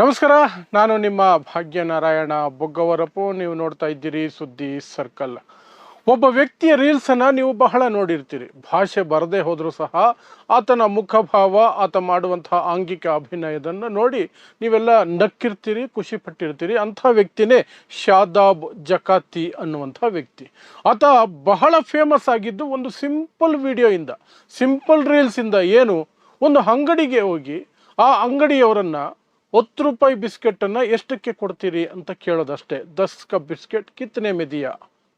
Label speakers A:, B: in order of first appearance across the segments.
A: ನಮಸ್ಕಾರ, ನಾನು ನಿಮ್ಮ ಭಾಗ್ಯನಾರಾಯಣ ಬೊಗ್ಗವರಪು. ನೀವು ನೋಡ್ತಾ ಇದ್ದೀರಿ ಸುದ್ದಿ ಸರ್ಕಲ್. ಒಬ್ಬ ವ್ಯಕ್ತಿಯ ರೀಲ್ಸನ್ನು ನೀವು ಬಹಳ ನೋಡಿರ್ತೀರಿ. ಭಾಷೆ ಬರದೇ ಹೋದರೂ ಸಹ ಆತನ ಮುಖಭಾವ, ಆತ ಮಾಡುವಂತಹ ಆಂಗಿಕ ಅಭಿನಯದನ್ನು ನೋಡಿ ನೀವೆಲ್ಲ ನಕ್ಕಿರ್ತೀರಿ ಖುಷಿ ಪಟ್ಟಿರ್ತೀರಿ ಅಂಥ ವ್ಯಕ್ತಿನೇ ಶಾದಾಬ್ ಜಕಾತಿ ಅನ್ನುವಂಥ ವ್ಯಕ್ತಿ. ಆತ ಬಹಳ ಫೇಮಸ್ ಆಗಿದ್ದು ಒಂದು ಸಿಂಪಲ್ ವಿಡಿಯೋಯಿಂದ ಸಿಂಪಲ್ ರೀಲ್ಸಿಂದ ಏನು? ಒಂದು ಅಂಗಡಿಗೆ ಹೋಗಿ ಆ ಅಂಗಡಿಯವರನ್ನು ಹತ್ತು ರೂಪಾಯಿ ಬಿಸ್ಕೆಟನ್ನು ಎಷ್ಟಕ್ಕೆ ಕೊಡ್ತೀರಿ ಅಂತ ಕೇಳೋದಷ್ಟೇ. ದಸ್ ಕಪ್ ಬಿಸ್ಕೆಟ್ ಕಿತ್ತನೆ ಮೆದಿಯಾ.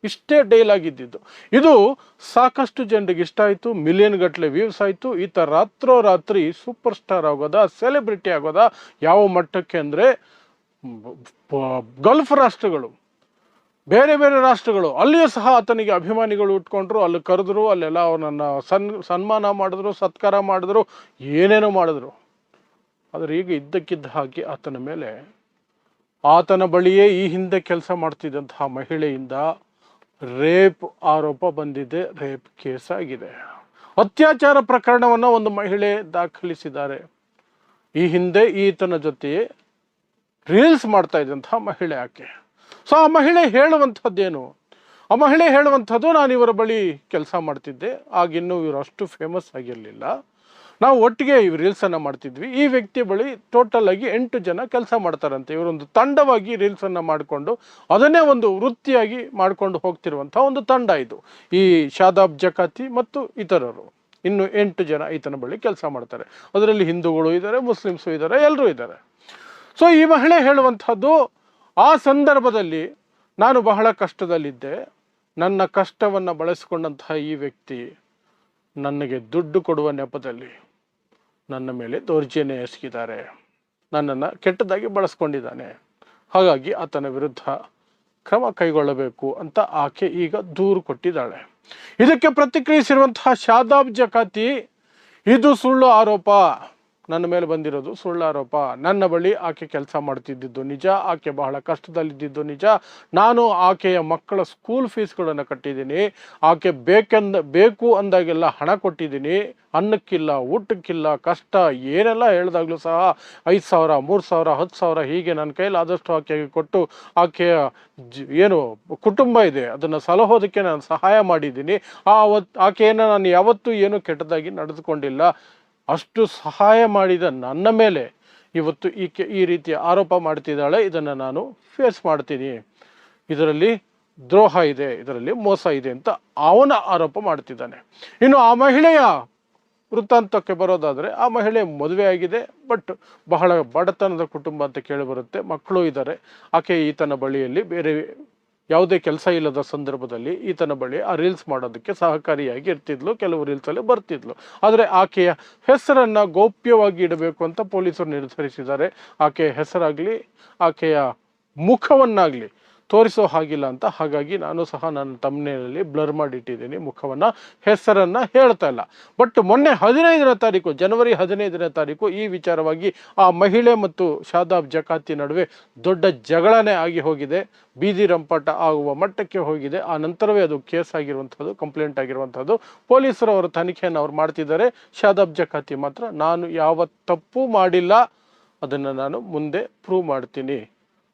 A: ಇಷ್ಟೇ ಡೈಲಾಗ್ ಆಗಿದ್ದಿದ್ದು. ಇದು ಸಾಕಷ್ಟು ಜನರಿಗೆ ಇಷ್ಟ ಆಯಿತು, ಮಿಲಿಯನ್ ಗಟ್ಟಲೆ ವ್ಯೂಸ್ ಆಯಿತು. ಈತ ರಾತ್ರೋರಾತ್ರಿ ಸೂಪರ್ ಸ್ಟಾರ್ ಆಗೋದ, ಸೆಲೆಬ್ರಿಟಿ ಆಗೋದ. ಯಾವ ಮಟ್ಟಕ್ಕೆ ಅಂದರೆ ಗಲ್ಫ್ ರಾಷ್ಟ್ರಗಳು. ಬೇರೆ ಬೇರೆ ರಾಷ್ಟ್ರಗಳು. ಅಲ್ಲಿಯೂ ಸಹ ಆತನಿಗೆ ಅಭಿಮಾನಿಗಳು ಉಟ್ಕೊಂಡ್ರು. ಅಲ್ಲಿ ಕರೆದ್ರು, ಅಲ್ಲೆಲ್ಲ ಅವನನ್ನು ಸನ್, ಸನ್ಮಾನ ಮಾಡಿದ್ರು, ಸತ್ಕಾರ ಮಾಡಿದ್ರು. ಏನೇನೋ ಮಾಡಿದ್ರು. ಆದರೆ ಈಗ ಇದ್ದಕ್ಕಿದ್ದ ಹಾಗೆ ಆತನ ಮೇಲೆ ಆತನ ಬಳಿಯೇ ಈ ಹಿಂದೆ ಕೆಲಸ ಮಾಡ್ತಿದ್ದಂತಹ ಮಹಿಳೆಯಿಂದ ರೇಪ್ ಆರೋಪ ಬಂದಿದೆ, ರೇಪ್ ಕೇಸ್ ಆಗಿದೆ. ಅತ್ಯಾಚಾರ ಪ್ರಕರಣವನ್ನು ಒಂದು ಮಹಿಳೆ ದಾಖಲಿಸಿದ್ದಾರೆ. ಈ ಹಿಂದೆ ಈತನ ಜೊತೆ ರೀಲ್ಸ್ ಮಾಡ್ತಾ ಇದ್ದಂತಹ ಮಹಿಳೆ ಆಕೆ. ಸೊ ಆ ಮಹಿಳೆ ಹೇಳುವಂಥದ್ದೇನು? ಆ ಮಹಿಳೆ ಹೇಳುವಂಥದ್ದು ನಾನು ಇವರ ಬಳಿ ಕೆಲಸ ಮಾಡ್ತಿದ್ದೆ ಆಗಿನ್ನೂ ಇವರು ಅಷ್ಟು ಫೇಮಸ್ ಆಗಿರಲಿಲ್ಲ. ನಾವು ಒಟ್ಟಿಗೆ ಈ ರೀಲ್ಸನ್ನು ಮಾಡ್ತಿದ್ವಿ. ಈ ವ್ಯಕ್ತಿ ಬಳಿ ಟೋಟಲ್ ಆಗಿ ಎಂಟು ಜನ ಕೆಲಸ ಮಾಡ್ತಾರಂತೆ. ಇವರೊಂದು ತಂಡವಾಗಿ ರೀಲ್ಸನ್ನು ಮಾಡಿಕೊಂಡು, ಅದನ್ನೇ ಒಂದು ವೃತ್ತಿಯಾಗಿ ಮಾಡಿಕೊಂಡು ಹೋಗ್ತಿರುವಂಥ ಒಂದು ತಂಡ ಇದು. ಈ ಶಾದಾಬ್ ಜಕಾತಿ ಮತ್ತು ಇತರರು. ಇನ್ನು ಎಂಟು ಜನ ಈತನ ಬಳಿ ಕೆಲಸ ಮಾಡ್ತಾರೆ. ಅದರಲ್ಲಿ ಹಿಂದೂಗಳು ಇದ್ದಾರೆ, ಮುಸ್ಲಿಮ್ಸು ಇದ್ದಾರೆ ಎಲ್ಲರೂ ಇದ್ದಾರೆ. ಸೊ ಈ ಮಹಿಳೆ ಹೇಳುವಂಥದ್ದು, ಆ ಸಂದರ್ಭದಲ್ಲಿ ನಾನು ಬಹಳ ಕಷ್ಟದಲ್ಲಿದ್ದೆ. ನನ್ನ ಕಷ್ಟವನ್ನು ಬಳಸಿಕೊಂಡಂತಹ ಈ ವ್ಯಕ್ತಿ ನನಗೆ ದುಡ್ಡು ಕೊಡುವ ನೆಪದಲ್ಲಿ ನನ್ನ ಮೇಲೆ ದೌರ್ಜನ್ಯ ಎಸಗಿದ್ದಾರೆ. ನನ್ನನ್ನು ಕೆಟ್ಟದಾಗಿ ಬಳಸ್ಕೊಂಡಿದ್ದಾನೆ. ಹಾಗಾಗಿ ಆತನ ವಿರುದ್ಧ ಕ್ರಮ ಕೈಗೊಳ್ಳಬೇಕು ಅಂತ ಆಕೆ ಈಗ ದೂರು ಕೊಟ್ಟಿದ್ದಾಳೆ. ಇದಕ್ಕೆ ಪ್ರತಿಕ್ರಿಯಿಸಿರುವಂತಹ ಶಾದಾಬ್ ಜಕಾತಿ, ಇದು ಸುಳ್ಳು ಆರೋಪ. ನನ್ನ ಮೇಲೆ ಬಂದಿರೋದು ಸುಳ್ಳಾರೋಪ ನನ್ನ ಬಳಿ ಆಕೆ ಕೆಲಸ ಮಾಡ್ತಿದ್ದಿದ್ದು ನಿಜ, ಆಕೆ ಬಹಳ ಕಷ್ಟದಲ್ಲಿದ್ದಿದ್ದು ನಿಜ. ನಾನು ಆಕೆಯ ಮಕ್ಕಳ ಸ್ಕೂಲ್ ಫೀಸ್ಗಳನ್ನು ಕಟ್ಟಿದ್ದೀನಿ. ಆಕೆ ಬೇಕೆಂದ, ಬೇಕು ಅಂದಾಗೆಲ್ಲ ಹಣ ಕೊಟ್ಟಿದ್ದೀನಿ. ಅನ್ನಕ್ಕಿಲ್ಲ, ಊಟಕ್ಕಿಲ್ಲ, ಕಷ್ಟ, ಏನೆಲ್ಲ ಹೇಳಿದಾಗಲೂ ಸಹ ಐದು ಸಾವಿರ, ಮೂರು ಸಾವಿರ, ಹತ್ತು ಸಾವಿರ ಹೀಗೆ ನನ್ನ ಕೈಲಿ ಆದಷ್ಟು ಆಕೆಗೆ ಕೊಟ್ಟು ಆಕೆಯ ಏನು ಕುಟುಂಬ ಇದೆ, ಅದನ್ನು ಸಲಹೋದಕ್ಕೆ ನಾನು ಸಹಾಯ ಮಾಡಿದ್ದೀನಿ. ಆ ಆಕೆಯನ್ನು ನಾನು ಯಾವತ್ತೂ ಏನು ಕೆಟ್ಟದಾಗಿ ನಡೆದುಕೊಂಡಿಲ್ಲ. ಅಷ್ಟು ಸಹಾಯ ಮಾಡಿದ ನನ್ನ ಮೇಲೆ ಇವತ್ತು ಈಕೆ ಈ ರೀತಿಯ ಆರೋಪ ಮಾಡ್ತಿದ್ದಾಳೆ. ಇದನ್ನು ನಾನು ಫೇಸ್ ಮಾಡ್ತೀನಿ. ಇದರಲ್ಲಿ ದ್ರೋಹ ಇದೆ, ಇದರಲ್ಲಿ ಮೋಸ ಇದೆ ಅಂತ ಅವನ ಆರೋಪ ಮಾಡ್ತಿದ್ದಾನೆ. ಇನ್ನು ಆ ಮಹಿಳೆಯ ವೃತ್ತಾಂತಕ್ಕೆ ಬರೋದಾದರೆ ಆ ಮಹಿಳೆ ಮದುವೆ ಆಗಿದೆ ಬಟ್ ಬಹಳ ಬಡತನದ ಕುಟುಂಬ ಅಂತ ಕೇಳಿಬರುತ್ತೆ ಮಕ್ಕಳು ಇದ್ದಾರೆ. ಆಕೆ ಈತನ ಬಳಿಯಲ್ಲಿ ಬೇರೆ ಯಾವುದೇ ಕೆಲಸ ಇಲ್ಲದ ಸಂದರ್ಭದಲ್ಲಿ ಈತನ ಬಳಿ ಆ ರೀಲ್ಸ್ ಮಾಡೋದಕ್ಕೆ ಸಹಕಾರಿಯಾಗಿ ಇರ್ತಿದ್ಲು. ಕೆಲವು ರೀಲ್ಸಲ್ಲಿ ಬರ್ತಿದ್ಲು. ಆದರೆ ಆಕೆಯ ಹೆಸರನ್ನು ಗೌಪ್ಯವಾಗಿ ಇಡಬೇಕು ಅಂತ ಪೊಲೀಸರು ನಿರ್ಧರಿಸಿದ್ದಾರೆ. ಆಕೆಯ ಹೆಸರಾಗಲಿ, ಆಕೆಯ ಮುಖವನ್ನಾಗಲಿ ತೋರಿಸೋ ಹಾಗಿಲ್ಲ ಅಂತ ಹಾಗಾಗಿ ನಾನು ಸಹ ನನ್ನ ತಮ್ಮನೇಲಿ ಬ್ಲರ್ ಮಾಡಿಟ್ಟಿದ್ದೀನಿ ಮುಖವನ್ನು. ಹೆಸರನ್ನು ಹೇಳ್ತಾ ಇಲ್ಲ. ಬಟ್ ಮೊನ್ನೆ ಹದಿನೈದನೇ ತಾರೀಕು, ಜನವರಿ ಹದಿನೈದನೇ ತಾರೀಕು ಈ ವಿಚಾರವಾಗಿ ಆ ಮಹಿಳೆ ಮತ್ತು ಶಾದಾಬ್ ಜಕಾತಿ ನಡುವೆ ದೊಡ್ಡ ಜಗಳನೇ ಆಗಿ ಹೋಗಿದೆ. ಬೀದಿ ರಂಪಾಟ ಆಗುವ ಮಟ್ಟಕ್ಕೆ ಹೋಗಿದೆ. ಆ ನಂತರವೇ ಅದು ಕೇಸ್ ಆಗಿರುವಂಥದ್ದು ಕಂಪ್ಲೇಂಟ್ ಆಗಿರುವಂಥದ್ದು ಪೊಲೀಸರು ಅವರ ತನಿಖೆಯನ್ನು ಅವ್ರು ಮಾಡ್ತಿದ್ದಾರೆ. ಶಾದಾಬ್ ಜಕಾತಿ ಮಾತ್ರ ನಾನು ಯಾವ ತಪ್ಪು ಮಾಡಿಲ್ಲ, ಅದನ್ನು ನಾನು ಮುಂದೆ ಪ್ರೂವ್ ಮಾಡ್ತೀನಿ.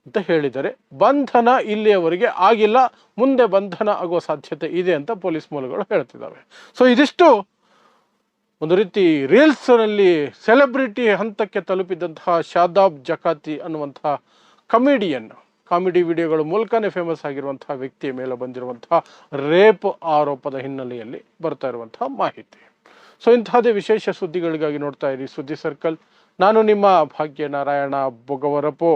A: ಅಂತ ಹೇಳಿದ್ದಾರೆ ಬಂಧನ ಇಲ್ಲಿಯವರೆಗೆ ಆಗಿಲ್ಲ, ಮುಂದೆ ಬಂಧನ ಆಗುವ ಸಾಧ್ಯತೆ ಇದೆ ಅಂತ ಪೊಲೀಸ್ ಮೂಲಗಳು ಹೇಳ್ತಿದ್ದಾವೆ. ಸೊ ಇದಿಷ್ಟು ಒಂದು ರೀತಿ ರೀಲ್ಸ್ನಲ್ಲಿ ಸೆಲೆಬ್ರಿಟಿ ಹಂತಕ್ಕೆ ತಲುಪಿದಂತಹ ಶಾದಾಬ್ ಜಕಾತಿ ಅನ್ನುವಂತಹ ಕಾಮಿಡಿಯನ್, ಕಾಮಿಡಿ ವಿಡಿಯೋಗಳ ಮೂಲಕನೇ ಫೇಮಸ್ ಆಗಿರುವಂತಹ ವ್ಯಕ್ತಿಯ ಮೇಲೆ ಬಂದಿರುವಂತಹ ರೇಪ್ ಆರೋಪದ ಹಿನ್ನೆಲೆಯಲ್ಲಿ ಬರ್ತಾ ಇರುವಂತಹ ಮಾಹಿತಿ. ಸೊ ಇಂತಹದೇ ವಿಶೇಷ ಸುದ್ದಿಗಳಿಗಾಗಿ ನೋಡ್ತಾ ಇರಿ ಸುದ್ದಿ ಸರ್ಕಲ್. ನಾನು ನಿಮ್ಮ ಭಾಗ್ಯ ನಾರಾಯಣ ಬೊಗವರಪೋ.